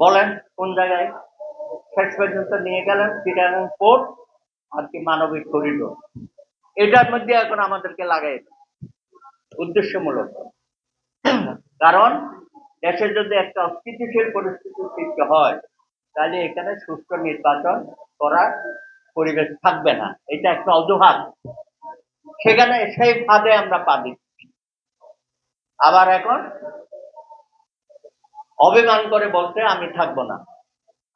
বলেন, কোন জায়গায় শেষ পর্যন্ত নিয়ে গেলেন? চিটাগাং পোর্ট আর কি মানবিক করিডোর এটার মধ্যে এখন আমাদেরকে লাগাই উদ্দেশ্যমূলক। কারণ দেশে যদি একটা অস্থিতিশীল পরিস্থিতির সৃষ্টি হয়, তাহলে এখানে সুষ্ঠু নির্বাচন করার পরিবেশ থাকবে না। এটা একটা অজুহাত। সেখানে সেই ফাঁদে আমরা পা দিচ্ছি। আবার এখন অভিমান করে বলতে আমি থাকব না।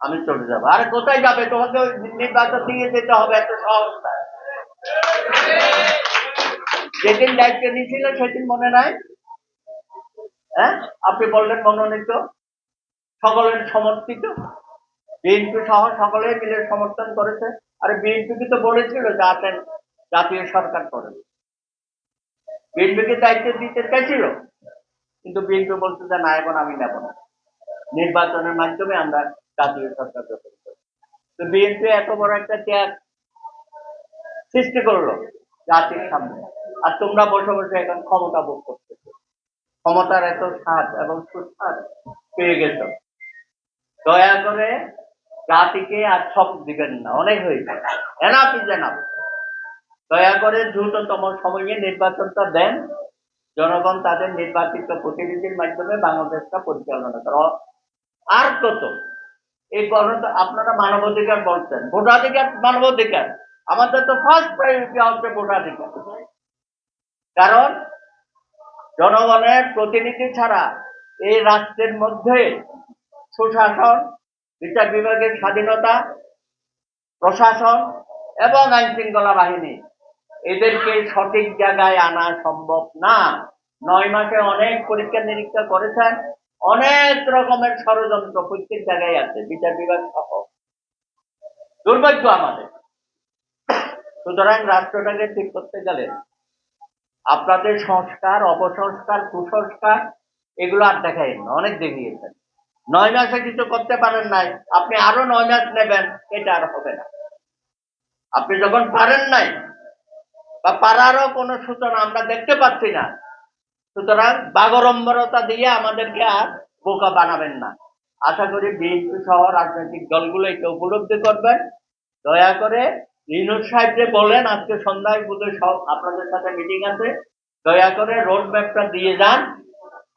আমি চলে যাব। আরে কোথায় যাবে? তোমাকে নির্বাচন দিয়ে যেতে হবে, এত সহজ। যেদিন দায়িত্ব নিয়েছিল, সেদিন মনে নাই? হ্যাঁ? আপনি বললেন মনোনীত। সকলের সমর্থিত বিএনপি সহ সকলে মিলে সমর্থন করেছে। আরে বিএনপি তো বলেছিল যে আসেন জাতীয় সরকার করেন বিএনপিকে দায়িত্ব দিতে চাইছিল কিন্তু বিএনপি বলছে যে, না, এখন আমি নেব না। নির্বাচনের মাধ্যমে আমরা জাতীয় সরকার গঠন করি। তো বিএনপি এত বড় একটা ত্যাগ সৃষ্টি করল জাতির সামনে। আর তোমরা বসে বসে এখন ক্ষমতা ভোগ করতেছো। ক্ষমতার এত স্বাদ এবং সুস্বাদ পেয়ে গেছ। দয়া করে জাতিকে আর সব দিবেন না, অনেক হয়েছে। Enough is enough. দয়া করে দ্রুততম সময়ে নির্বাচনটা দেন। জনগণ তাদের নির্বাচিত প্রতিনিধির মাধ্যমে বাংলাদেশটা পরিচালনা করো আর কত এই গণত আপনারা মানবাধিকার বলছেন, ভোটাধিকার মানবাধিকার। আমাদের তো ফার্স্ট প্রায়োরিটি হচ্ছে ভোটাধিকার। কারণ জনগণের প্রতিনিধি ছাড়া এই রাষ্ট্রের মধ্যে সুশাসন, বিচার বিভাগের স্বাধীনতা, প্রশাসন এবং আইন শৃঙ্খলা বাহিনী এদেরকে সঠিক জায়গায় আনা সম্ভব না। নয় মাসে অনেক পরীক্ষা নিরীক্ষা করেছেন অনেক রকমের ষড়যন্ত্র প্রত্যেক জায়গায় আছে, বিচার বিভাগ সহ। দুর্ভাগ্য আমাদের। সুতরাং রাষ্ট্রটাকে ঠিক করতে গেলে আপনাদের সংস্কার, অপসংস্কার, কুসংস্কার, এগুলো আর দেখাই না, অনেক দেখিয়েছেন। নয় মাসে কিছু করতে পারেন নাই, আপনি আরও নয় মাস নেবেন, এটা আর হবে না। আপনি যখন পারেন নাই, বা পারারও কোনো সূচনা আমরা দেখতে পাচ্ছি না সুতরাং বাগরম্বরতা দিয়ে আমাদেরকে আর বোকা বানাবেন না। আশা করি বিএনপি সহ রাজনৈতিক দলগুলো এটা উপলব্ধি করবেন। দয়া করে রিনুর সাহেব যে বলেন, আজকে সন্ধ্যায় বোধহয় সব আপনাদের সাথে মিটিং আছে। দয়া করে রোড ম্যাপটা দিয়ে যান।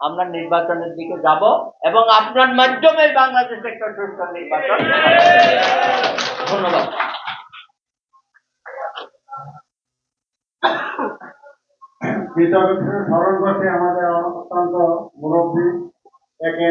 আমরা নির্বাচনের দিকে যাব এবং আপনার মাধ্যমে বাংলাদেশ একটা সুস্থ নির্বাচন হবে। ধন্যবাদ বিচারককে স্মরণ করতে আমাদের অত্যন্ত মুরব্বী একে